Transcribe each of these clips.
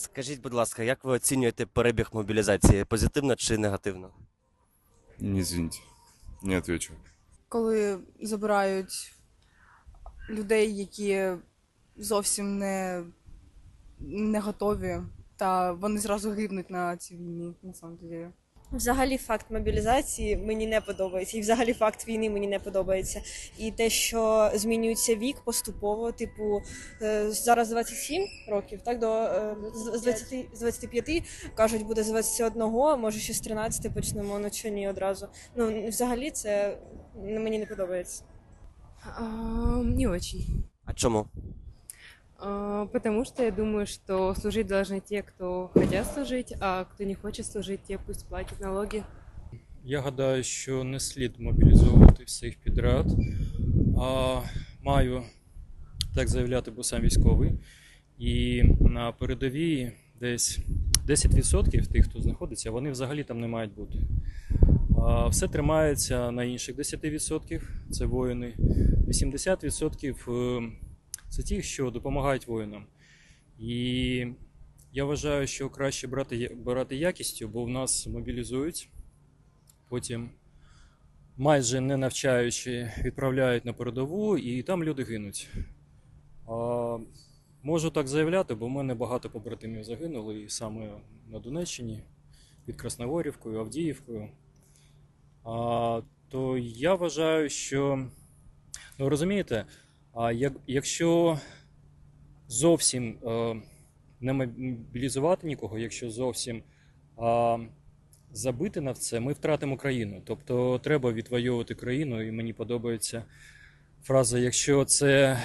Скажіть, будь ласка, як ви оцінюєте перебіг мобілізації? Позитивно чи негативно? Не звіньте, не отвечу. коли забирають людей, які зовсім не, не готові, та вони зразу гибнуть на цій війні, на самом деле. Взагалі факт мобілізації мені не подобається, і взагалі факт війни мені не подобається. І те, що змінюється вік поступово, типу е, зараз 27 років, так до е, з з 20, з 25 кажуть, буде з 21, може ще з 13 почнемо, ну чи ні одразу. Ну взагалі це мені не подобається. А, Не очень. А чому? Потому что я думаю, что служить должны те, кто хотят служить, а кто не хочет служить, те пусть платят налоги. Я гадаю, що не слід мобілізовувати всіх підряд. А маю так заявляти, бо сам військовий. І на передовій десь 10% тих, хто знаходиться, вони взагалі там не мають бути. А все тримається на інших 10%, це воїни. 80% е, це ті, що допомагають воїнам. І я вважаю, що краще брати, брати якістю, бо в нас мобілізують потім, майже не навчаючи, відправляють на передову, і там люди гинуть. А, можу так заявляти, бо в мене багато побратимів загинули і саме на Донеччині, під Красногорівкою, Авдіївкою. А, то я вважаю, що ну розумієте, а як, якщо зовсім е, не мобілізувати нікого, якщо зовсім забити на це, ми втратимо країну. Тобто треба відвоювати країну, і мені подобається фраза: якщо це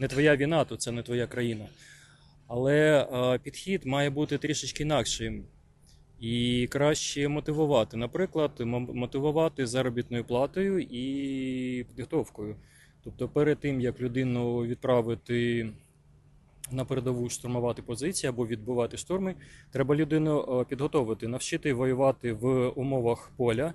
не твоя війна, то це не твоя країна. Але е, підхід має бути трішечки інакшим і краще мотивувати. Наприклад, мотивувати заробітною платою і підготовкою. Тобто, перед тим як людину відправити на передову штурмувати позиції або відбивати штурми, треба людину е, підготовити, навчити воювати в умовах поля.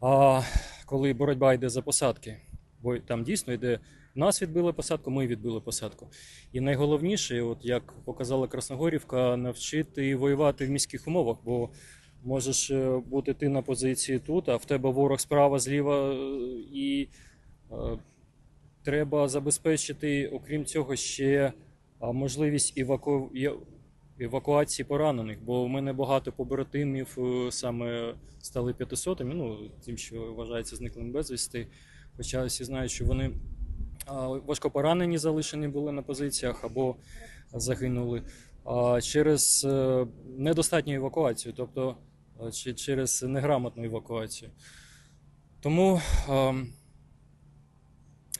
А коли боротьба йде за посадки, бо там дійсно йде нас відбили посадку, ми відбили посадку. І найголовніше, от як показала Красногорівка, навчити воювати в міських умовах, бо можеш е, бути ти на позиції тут, а в тебе ворог справа, зліва, е, і треба забезпечити, окрім цього, ще можливість еваку... евакуації поранених, бо в мене багато побратимів е, саме стали 500 ну, тим, що вважається зниклим безвісти. Хоча всі знають, що вони важко поранені залишені були на позиціях або загинули через е, недостатню евакуацію, тобто е, через неграмотну евакуацію. Тому ем,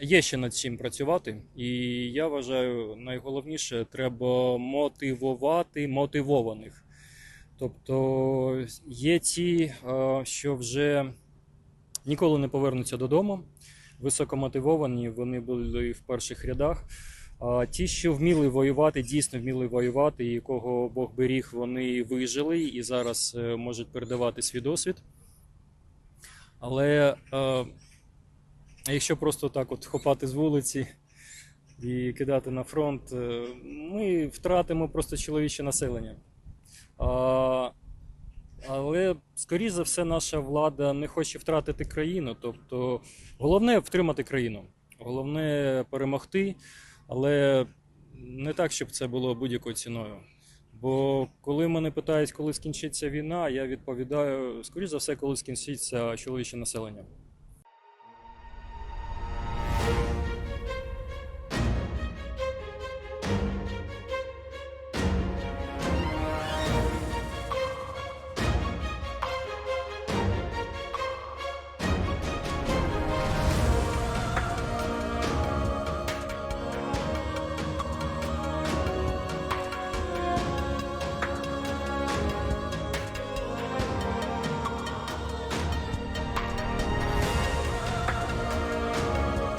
Є ще над чим працювати, і я вважаю, найголовніше треба мотивувати мотивованих. Тобто є ті, е, що вже ніколи не повернуться додому, високомотивовані, вони були в перших рядах. А ті, що вміли воювати, дійсно вміли воювати, і кого Бог беріг, вони вижили і зараз е, можуть передавати свій досвід. Але е, а якщо просто так от хопати з вулиці і кидати на фронт, е, ми втратимо просто чоловіче населення. А, але, скоріш за все, наша влада не хоче втратити країну. Тобто, головне втримати країну, головне перемогти, але не так, щоб це було будь-якою ціною. Бо коли мене питають, коли скінчиться війна, я відповідаю, скоріш за все, коли скінчиться чоловіче населення.